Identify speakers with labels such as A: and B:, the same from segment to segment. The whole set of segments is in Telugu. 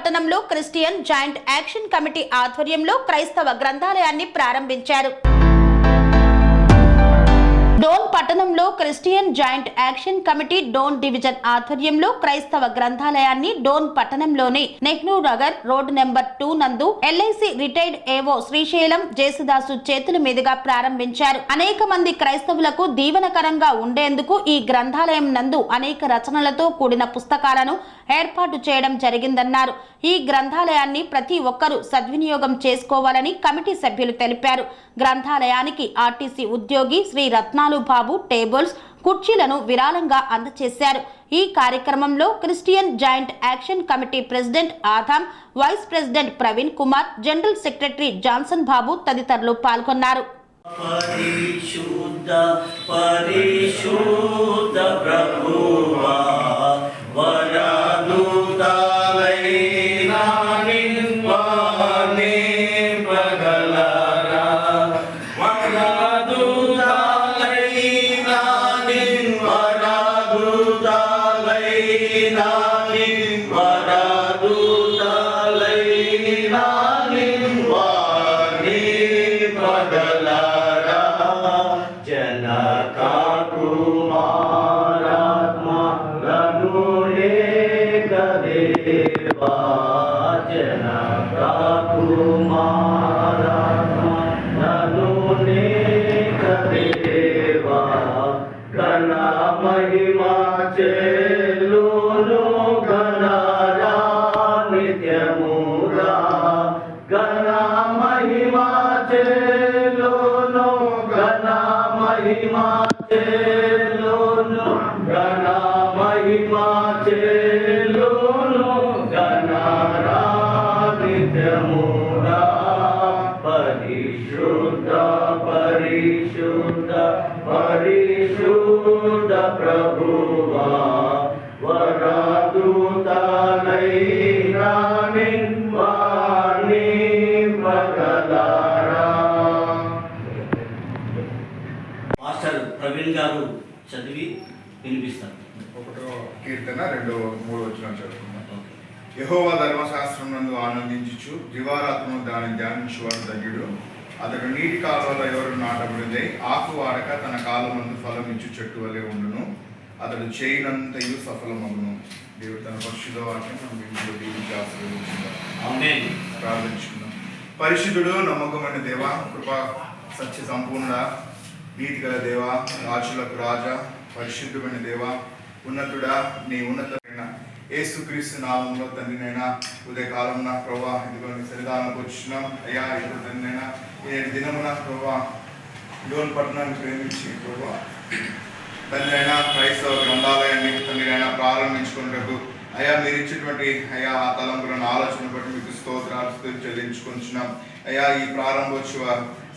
A: పట్టణంలో క్రిస్టియన్ జాయింట్ యాక్షన్ కమిటీ ఆధ్వర్యంలో క్రైస్తవ గ్రంథాలయాన్ని ప్రారంభించారు. డోన్ పట్టణంలో Christian joint action committee Dhone division ఆధ్వర్యంలో క్రైస్తవ గ్రంథాలయాన్ని డోన్ పట్టణంలోని Nehru Nagar road number two నందు LIC retired AO Srisailam Jesudasu చేతుల మీదుగా ప్రారంభించారు. అనేక మంది క్రైస్తవులకు దీవెనకరంగా ఉండేందుకు ఈ గ్రంథాలయం నందు అనేక రచనలతో కూడిన పుస్తకాలను ఏర్పాటు చేయడం జరిగిందన్నారు. ఈ గ్రంథాలయాన్ని ప్రతి ఒక్కరూ సద్వినియోగం చేసుకోవాలని కమిటీ సభ్యులు తెలిపారు. గ్రంథాలయానికి ఆర్టీసీ ఉద్యోగి శ్రీ రత్నాలు బాబు టేబుల్స్ కుర్చీలను విరాళంగా అందజేశారు ఈ కార్యక్రమంలో Christian joint action committee president Adam vice president Praveen Kumar general secretary Johnson Babu తదితరులు పాల్గొన్నారు.
B: పరిశుద్ధ పరిశుద్ధ ప్రభువా వరదుతాలైనా మహిమా చెల్లును గణ మహిమా చెల్లును గణ పరిశుద్ధ పరిశుద్ధ పరిశుద్ధ ప్రభువా వరదూతలైనా మాస్టర్ ప్రవీణ్ గారు చదివి వినిపిస్తారు.
C: ఒకటో కీర్తన రెండో మూడు వచ్చిన చదువుకుందాం. యహోవా ధర్మశాస్త్రం నందు ఆనందించుచు దివారాత్మను దాన్ని ధ్యానించువాడు ధన్యుడు అతడు నీటి కాలువలో ఎవరు నాటబడింది ఆకు వాడక తన కాలమందు ఫలం ఇచ్చు చెట్టు వలె ఉండును. అతడు చేయనంతయు సఫలమగును. దేవుడు తన పరిశుద్ధ వాక్యం మన ఇంట్లో దీవించి ఆశీర్వదించుకుందాం.
B: ఆమేన్.
C: ప్రార్థించుకుందాం. పరిశుద్ధుడు నమ్మకమైన దేవ కృపా సత్య సంపూర్ణ నీతి గల దేవ రాజులకు రాజా పరిశుద్ధమైన దేవ ఉన్నతుడా నీ ఉన్నతమైన ఏసుక్రీస్తు నామంలో తండ్రినైనా ఉదయకాలం నా ప్రభా ఇదిగో నీ సన్నిధానంకి వచ్చినాం. అయ్యా ఇదిగో తండ్రినైనా నేను దినమున ప్రభా లోన్ పట్టణాన్ని ప్రేమించి ప్రభా తండ్రినైనా క్రైస్తవ గ్రంథాలయాన్ని తండ్రినైనా ప్రారంభించుకున్నట్టు అయ్యా మీరు ఇచ్చినటువంటి అయ్యా ఆ తలంపులను ఆలోచన బట్టి మీకు స్తోత్రాలు చెల్లించుకొచ్చినాం చెల్లించుకుంటున్నాం. అయ్యా ఈ ప్రారంభోత్సవ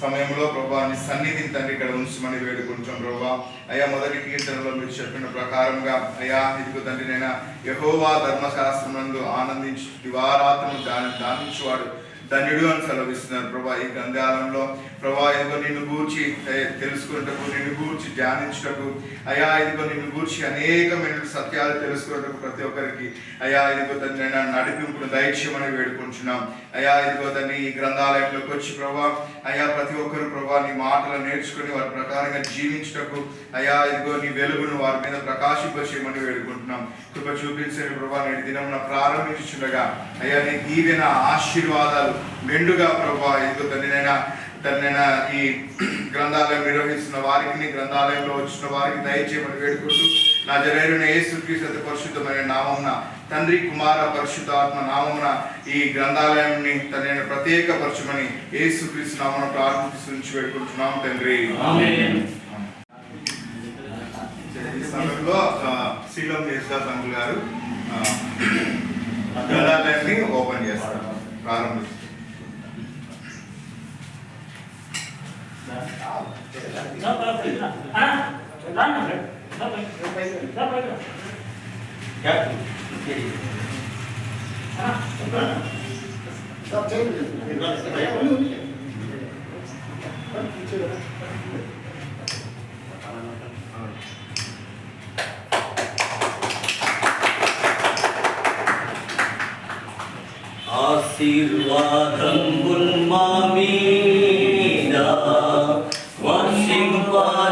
C: సమయంలో ప్రభా నీ సన్నిధిని తండ్రి ఇక్కడ ఉంచమని వేడుకుంటాం ప్రభా. అయ్యా మొదటి కీర్తనలో మీరు చెప్పిన ప్రకారంగా అయ్యా ఇదిగో తండ్రి నైనా యహోవా ధర్మశాస్త్రం నందు ఆనందించి దివారాత్మను దాని దానించువాడు. ధన్యుడు అని సెలవిస్తున్నారు. ప్రభా ఈ గ్రంథాలంలో ప్రభా ఇదిగో నిన్ను గూర్చి తె- తెలుసుకున్నటకు నిన్ను గూర్చి ధ్యానించుటకు అయా ఇదిగో నిన్ను గూర్చి అనేకమైన సత్యాలు తెలుసుకున్నటకు ప్రతి ఒక్కరికి అయా ఇదిగో తండ్రి అయినా నడిపింపును దైత్యమని వేడుకుంటున్నాం. అయా ఇదిగో తండ్రి ఈ గ్రంథాలయంలోకి వచ్చి ప్రభా అయా ప్రతి ఒక్కరు ప్రభా నీ మాటలు నేర్చుకుని వారి ప్రకారంగా జీవించుటకు అయా ఇదిగో నీ వెలుగును వారి మీద ప్రకాశింపచేయమని వేడుకుంటున్నాం. కృప చూపించని ప్రభా నేటి దినం ప్రారంభించుండగా అయ్యా నీ దీవెన ఆశీర్వాదాలు మెండుగా ప్రభా ఇదిగో తండ్రినైనా తనైనా ఈ గ్రంథాలయం నిర్వహిస్తున్న వారికి గ్రంథాలయంలో వచ్చిన వారికి దయచేయమని వేడుకుంటూ నా జరైన యేసుక్రీస్తు పరిశుద్ధమైన నామమున తండ్రి కుమార పరిశుద్ధాత్మ నామమున ఈ గ్రంథాలయాన్ని తనైన ప్రత్యేకపరచమని యేసుక్రీస్తు నామమున ప్రార్థించి వేడుకుంటున్నాం తండ్రి. ఈ సమయంలో శీలం యేసుదాస్ అంకుల్ గారు గ్రంథాలయాన్ని ఓపెన్ చేస్తారు ప్రారంభిస్తారు
B: ஆசீர்வாதம் உன் மாமீ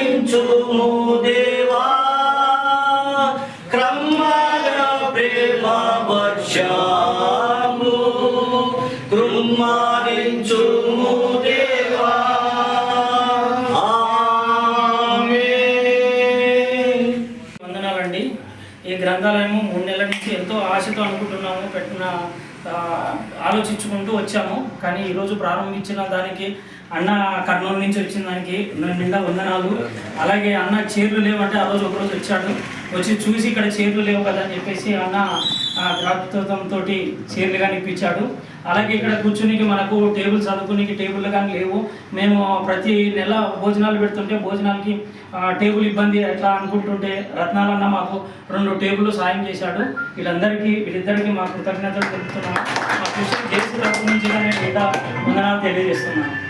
B: కృంభరించుము దేవా. క్రమర ప్రేమ వర్షము కృంభరించుము దేవా
D: వందనాలండి. ఈ గ్రంథాలయము మూడు నెలల నుంచి ఎంతో ఆశతో అనుకుంటున్నాము పెట్టిన ఆలోచించుకుంటూ వచ్చాము. కానీ ఈరోజు ప్రారంభించిన దానికి అన్న కర్నూలు నుంచి వచ్చిన దానికి నిండా వందనాలు. అలాగే అన్న చీరలు లేవంటే ఆ రోజు ఒకరోజు వచ్చాడు. వచ్చి చూసి ఇక్కడ చీరలు లేవు కదా అని చెప్పేసి అన్న ద్రాక్షతంతో చీరలు కానీ ఇప్పించాడు. అలాగే ఇక్కడ కూర్చునికి మనకు టేబుల్ చదువుకునికి టేబుల్ కానీ లేవు. మేము ప్రతి నెల భోజనాలు పెడుతుంటే భోజనాలకి టేబుల్ ఇబ్బంది ఎట్లా అనుకుంటుంటే రత్నాలన్న మాకు రెండు టేబుల్ సాయం చేశాడు. వీళ్ళందరికీ వీళ్ళిద్దరికీ మా కృతజ్ఞతలు తెలుపుతున్నాను మా కృషి చేసి తరపు నుంచి నేను వందనాలు తెలియజేస్తున్నాను